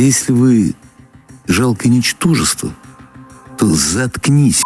Если вы жалкое ничтожество, то заткнись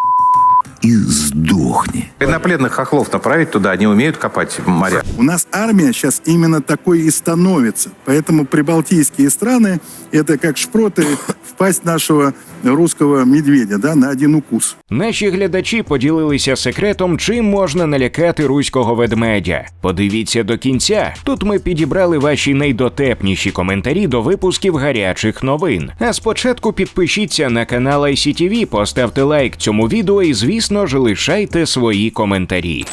и сдохни. Военнопленных хохлов направить туда, они умеют копать моря. У нас армия сейчас именно такой и становится. Поэтому прибалтийские страны – это как шпроты в пасть нашего русского медведя да, на один укус. Наші глядачі поділилися секретом, чим можна налякати руського ведмедя. Подивіться до кінця. Тут ми підібрали ваші найдотепніші коментарі до випусків гарячих новин. А спочатку підпишіться на канал ICTV, поставте лайк цьому відео і, звісно ж, лишайте свої коментарі.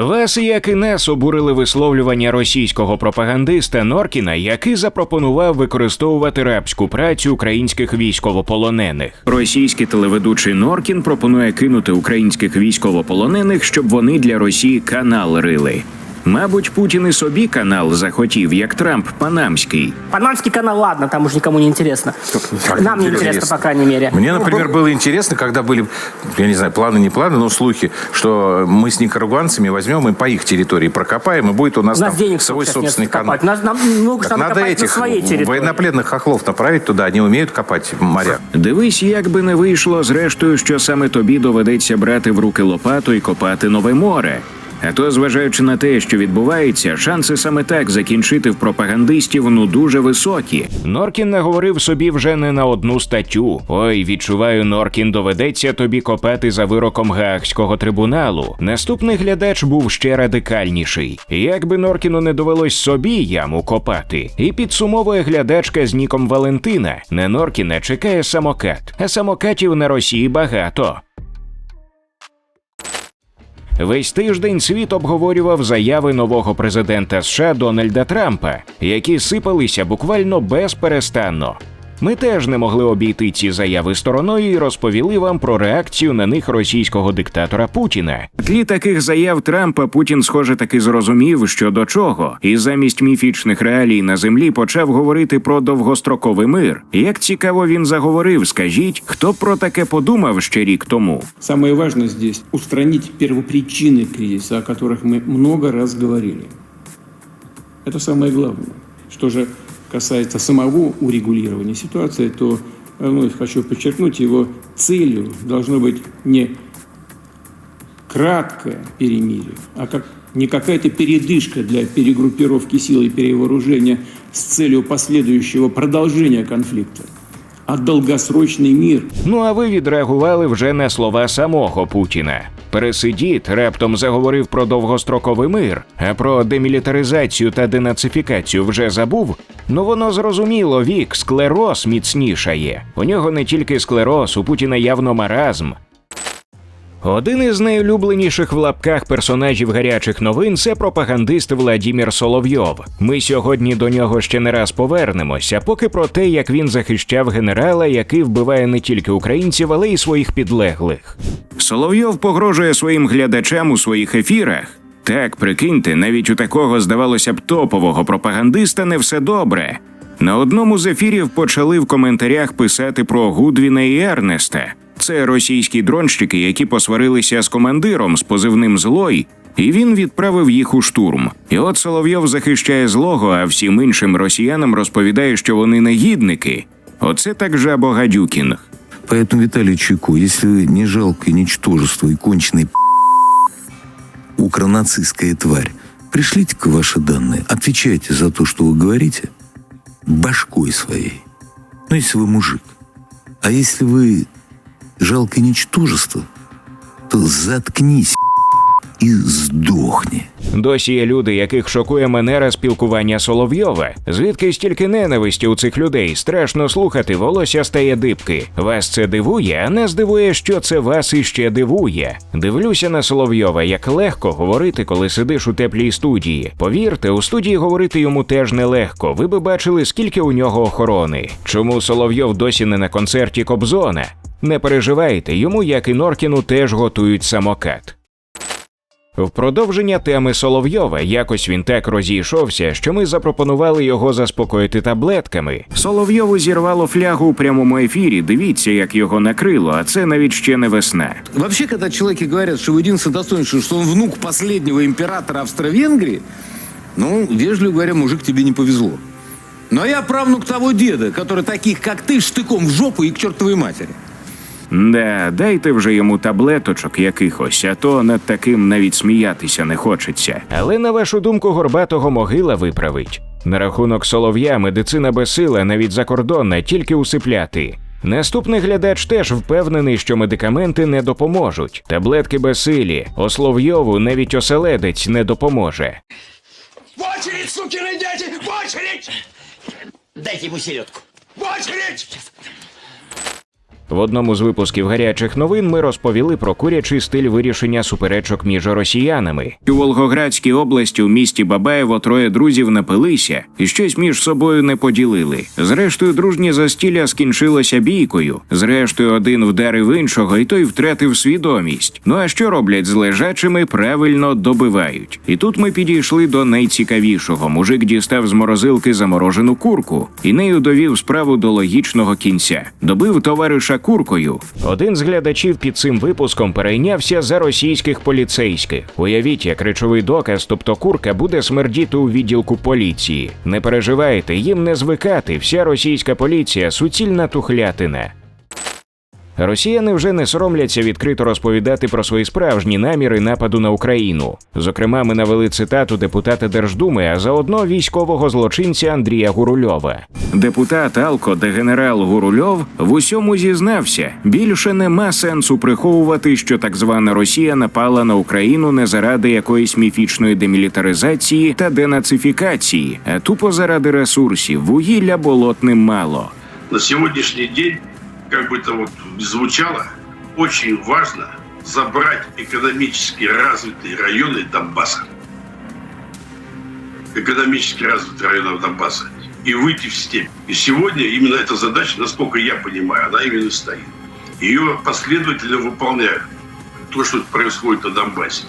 Вас, як і нас, обурили висловлювання російського пропагандиста Норкіна, який запропонував використовувати рабську працю українських військовополонених. Російський телеведучий Норкін пропонує кинути українських військовополонених, щоб вони для Росії канал рили. Мабуть, Путін і собі канал захотів, як Трамп панамський. Панамский канал, ладно, там уже никому не интересно. Нам не интересно, по крайней мере. Мне, например, было интересно, когда были, я не знаю, планы, не планы, но слухи, что мы с никарагуанцами возьмем и по их территории прокопаем, и будет у нас, У нас там денег свой столько нет собственный канал. копать. Нас, нам, ну, Так надо, надо копать на этих своей территории. военнопленных хохлов направить туда, они умеют копать моря. Дивись, як би не вийшло, зрештою, що саме тобі доведеться брати в руки лопату і копати нове море. А то, зважаючи на те, що відбувається, шанси саме так закінчити в пропагандистів ну дуже високі. Норкін наговорив собі вже не на одну статтю. Ой, відчуваю, Норкін доведеться тобі копати за вироком Гаагського трибуналу. Наступний глядач був ще радикальніший. Як би Норкіну не довелось собі яму копати, і підсумовує глядачка з ніком Валентина. На Норкіна чекає самокат, а самокатів на Росії багато. Весь тиждень світ обговорював заяви нового президента США Дональда Трампа, які сипалися буквально безперестанно. Ми теж не могли обійти ці заяви стороною і розповіли вам про реакцію на них російського диктатора Путіна. В тлі таких заяв Трампа Путін, схоже, таки зрозумів, що до чого, і замість міфічних реалій на землі почав говорити про довгостроковий мир. Як цікаво він заговорив, скажіть, хто б про таке подумав ще рік тому? Самое важное здесь – устранить первопричины кризиса, о которых мы много раз говорили. Это самое главное. Что же касается самого урегулирования ситуации, то вновь хочу подчеркнуть, его целью должно быть не краткое перемирие, а как не какая-то передышка для перегруппировки сил и перевооружения с целью последующего продолжения конфликта, а довгосрочний мир – Ну а ви відреагували вже на слова самого Путіна. Пересидіт раптом заговорив про довгостроковий мир, а про демілітаризацію та денацифікацію вже забув. Ну воно зрозуміло, вік, склероз міцнішає. У нього не тільки склероз, у Путіна явно маразм. Один із найулюбленіших в лапках персонажів гарячих новин це пропагандист Владімір Соловйов. Ми сьогодні до нього ще не раз повернемося, поки про те, як він захищав генерала, який вбиває не тільки українців, але й своїх підлеглих. Соловйов погрожує своїм глядачам у своїх ефірах. Так, прикиньте, навіть у такого, здавалося б, топового пропагандиста не все добре. На одному з ефірів почали в коментарях писати про Гудвіна і Ернеста. Це російські дронщики, які посварилися з командиром з позивним Злой, і він відправив їх у штурм. І от Соловйов захищає злого, а всім іншим росіянам розповідає, що вони негідники. Оце так жабо Гадюкін. Поэтому, Виталий Чуйко, если вы не жалкое ничтожество и конченый укронацистская тварь, пришлите-ка ваши данные, отвечайте за то, что вы говорите, башкой своей. Ну, если вы мужик. А если вы жалкое ничтожество, то заткнись и сдохни. Досі є люди, яких шокує манера спілкування Соловйова. Звідки стільки ненависті у цих людей? Страшно слухати, волосся стає дибки. Вас це дивує, а нас дивує, що це вас іще дивує. Дивлюся на Соловйова, як легко говорити, коли сидиш у теплій студії. Повірте, у студії говорити йому теж нелегко. Ви би бачили, скільки у нього охорони. Чому Соловйов досі не на концерті Кобзона? Не переживайте, йому, як і Норкіну, теж готують самокат. В продовження теми Соловйова якось він так розійшовся, що ми запропонували його заспокоїти таблетками. Соловйову зірвало флягу у прямому ефірі. Дивіться, як його накрило, а це навіть ще не весна. Вообще, когда человеки говорят, что его единственное достоинство, что он внук последнего императора Австро-Венгрии, ну, вежливо говоря, мужик, тебе не повезло. Но я правнук того деда, который таких, как ты, штыком в жопу и к чертовой матери. Да, дайте вже йому таблеточок якихось, а то над таким навіть сміятися не хочеться. Але на вашу думку, горбатого могила виправить. На рахунок солов'я медицина безсила, навіть закордонна, тільки усипляти. Наступний глядач теж впевнений, що медикаменти не допоможуть. Таблетки безсилі, ословйову навіть оселедець не допоможе. В очередь, сукины дети! В очередь! Дайте ему селедку. В очередь! В одному з випусків гарячих новин ми розповіли про курячий стиль вирішення суперечок між росіянами. У Волгоградській області у місті Бабаєво троє друзів напилися і щось між собою не поділили. Зрештою, дружнє застілля скінчилося бійкою. Зрештою, один вдарив іншого, і той втратив свідомість. Ну а що роблять з лежачими? Правильно добивають. І тут ми підійшли до найцікавішого. Мужик дістав з морозилки заморожену курку і нею довів справу до логічного кінця. Добив товариша куркою. Один з глядачів під цим випуском перейнявся за російських поліцейських. Уявіть, як речовий доказ, тобто курка буде смердіти у відділку поліції. Не переживайте, їм не звикати. Вся російська поліція суцільна тухлятина. Росіяни вже не соромляться відкрито розповідати про свої справжні наміри нападу на Україну. Зокрема, ми навели цитату депутата Держдуми, а заодно військового злочинця Андрія Гурульова. Депутат Алко, де генерал Гурульов, в усьому зізнався. Більше нема сенсу приховувати, що так звана Росія напала на Україну не заради якоїсь міфічної демілітаризації та денацифікації, а тупо заради ресурсів. Вугілля болотним мало. на сегодняшний день, как бы это вот звучало, очень важно забрать экономически развитые районы Донбасса. Экономически развитые районы Донбасса. И выйти в степь. И сегодня именно эта задача, насколько я понимаю, она именно стоит. Ее последовательно выполняют. То, что происходит на Донбассе.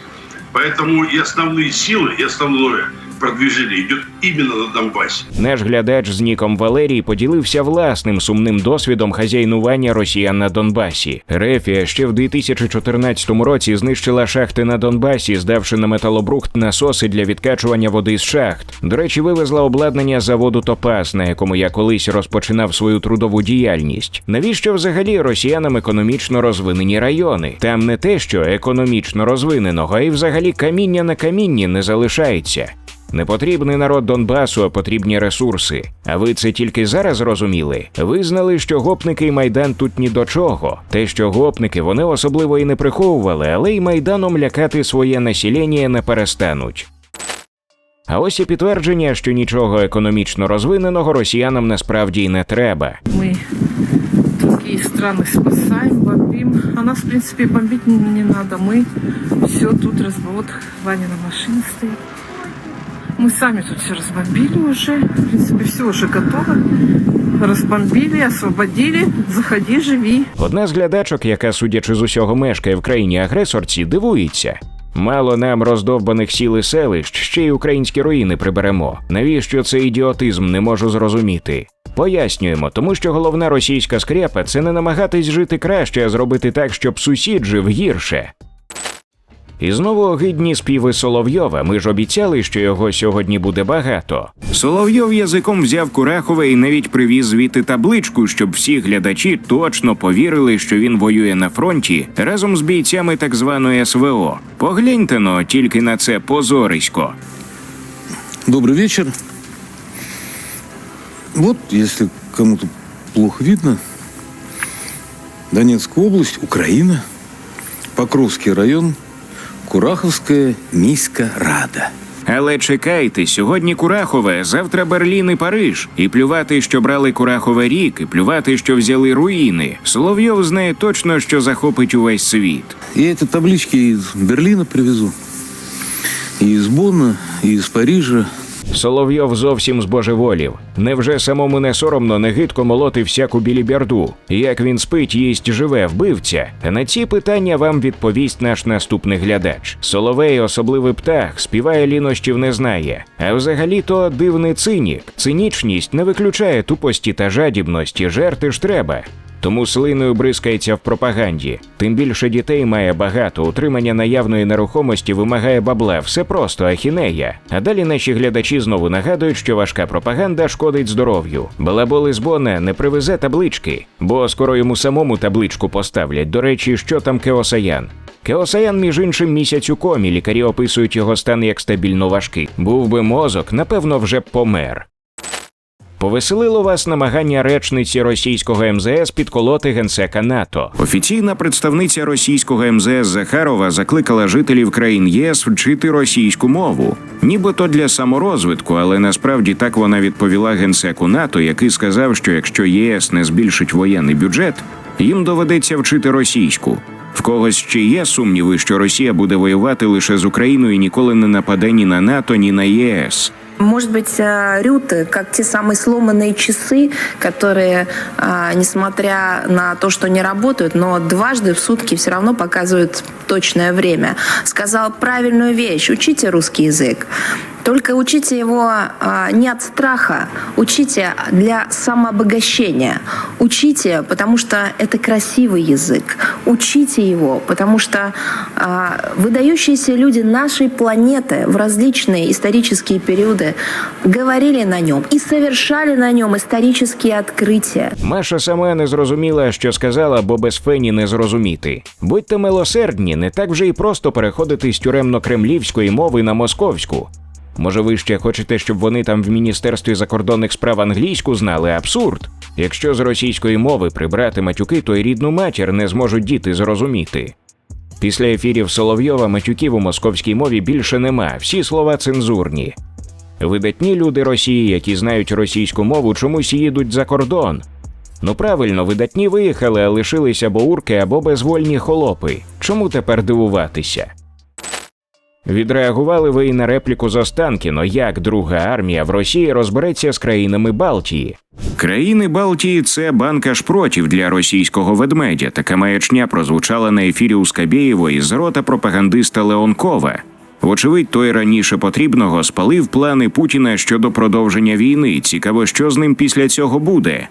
Поэтому и основные силы, и основное продвижение идет именно на Донбассе. Наш глядач з ніком Валерій поділився власним сумним досвідом хазяйнування росіян на Донбасі. Рефія ще в 2014 році знищила шахти на Донбасі, здавши на металобрухт насоси для відкачування води з шахт. До речі, вивезла обладнання заводу Топас, на якому я колись розпочинав свою трудову діяльність. Навіщо взагалі росіянам економічно розвинені райони? Там не те, що економічно розвиненого, а й взагалі каміння на камінні не залишається. Не потрібний народ Донбасу, а потрібні ресурси. А ви це тільки зараз зрозуміли? Визнали, що гопники і майдан тут ні до чого. Те, що гопники вони особливо і не приховували, але й майданом лякати своє населення не перестануть. А ось і підтвердження, що нічого економічно розвиненого росіянам насправді й не треба. Мы другие страны спасаем, бомбим. А нас, в принципе, бомбить не, не надо. Мы все тут разбор. Ванина машина стоит. Мы сами тут все разбомбили уже. В принципе, все уже готово. Разбомбили, освободили. Заходи, живи. Одна з глядачок, яка, судячи з усього, мешкає в країні агресорці, дивується. Мало нам роздовбаних сіл і селищ, ще й українські руїни приберемо. Навіщо це ідіотизм, не можу зрозуміти. Пояснюємо, тому що головна російська скрепа це не намагатись жити краще, а зробити так, щоб сусід жив гірше. І знову огидні співи Соловйова. Ми ж обіцяли, що його сьогодні буде багато. Соловйов язиком взяв Курахове і навіть привіз звідти табличку, щоб всі глядачі точно повірили, що він воює на фронті разом з бійцями так званої СВО. Погляньте но тільки на це позорисько. Добрый вечер. Вот, если кому-то плохо видно, Донецкая область, Украина, Покровский район, Кураховская міська Рада. Але чекайте, сьогодні Курахове, завтра Берлін і Париж. І плювати, що брали Курахове рік, і плювати, що взяли руїни. Соловйов знає точно, що захопить увесь світ. Я ці таблички з Берліна привезу, і з Бонна, і з Парижа. Соловйов зовсім збожеволів. Невже самому не соромно негидко молоти всяку біліберду? Як він спить, їсть живе вбивця? На ці питання вам відповість наш наступний глядач. Соловей, особливий птах, співає лінощів не знає. А взагалі-то дивний цинік. Цинічність не виключає тупості та жадібності, жерти ж треба. Тому слиною бризкається в пропаганді. Тим більше дітей має багато. Утримання наявної нерухомості вимагає бабла. Все просто ахінея. А далі наші глядачі знову нагадують, що важка пропаганда шкодить здоров'ю. Балаболи з Бона не привезе таблички, бо скоро йому самому табличку поставлять. До речі, що там Кеосаян. Кеосаян, між іншим, місяць у комі. Лікарі описують його стан як стабільно важкий. Був би мозок, напевно, вже помер. Повеселило вас намагання речниці російського МЗС підколоти генсека НАТО. Офіційна представниця російського МЗС Захарова закликала жителів країн ЄС вчити російську мову, нібито для саморозвитку, але насправді так вона відповіла генсеку НАТО, який сказав, що якщо ЄС не збільшить воєнний бюджет, їм доведеться вчити російську. В когось ще є сумніви, що Росія буде воювати лише з Україною ніколи не нападе ні на НАТО, ні на ЄС. Может быть, э, рюты, как те самые сломанные часы, которые, а, несмотря на то, что не работают, но дважды в сутки все равно показывают точное время. Сказал правильную вещь. Учите русский язык. Только учите его а, не от страха, учите для самообогащения. Учите, потому что это красивый язык. Учите его, потому что а, выдающиеся люди нашей планеты в различные исторические периоды говорили на нем и совершали на нем исторические открытия. Маша сама не зрозуміла, що сказала, бо без фені не зрозуміти. Будьте милосердні, не так вже й просто переходити з тюремно-кремлівської мови на московську. Може, ви ще хочете, щоб вони там в Міністерстві закордонних справ англійську знали абсурд? Якщо з російської мови прибрати матюки, то й рідну матір не зможуть діти зрозуміти. Після ефірів Соловйова матюків у московській мові більше нема, всі слова цензурні. Видатні люди Росії, які знають російську мову, чомусь їдуть за кордон. Ну правильно, видатні виїхали, а лишилися або урки, або безвольні холопи. Чому тепер дивуватися? Відреагували ви і на репліку з Останкіно, як Друга армія в Росії розбереться з країнами Балтії. Країни Балтії це банка шпротів для російського ведмедя. Така маячня прозвучала на ефірі у Скабєєвої з рота пропагандиста Леонкова. Вочевидь, той раніше потрібного спалив плани Путіна щодо продовження війни. Цікаво, що з ним після цього буде.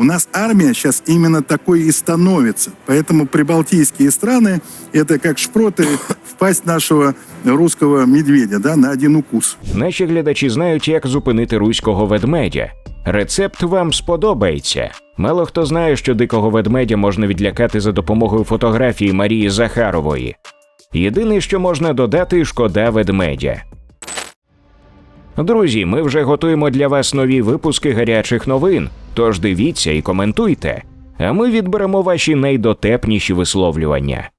У нас армия сейчас именно такой и становится. Поэтому прибалтийские страны – это как шпроты в пасть нашего русского медведя да, на один укус. Наші глядачі знають, як зупинити руського ведмедя. Рецепт вам сподобається. Мало хто знає, що дикого ведмедя можна відлякати за допомогою фотографії Марії Захарової. Єдине, що можна додати, шкода ведмедя. Друзі, ми вже готуємо для вас нові випуски гарячих новин. Тож дивіться і коментуйте. А ми відберемо ваші найдотепніші висловлювання.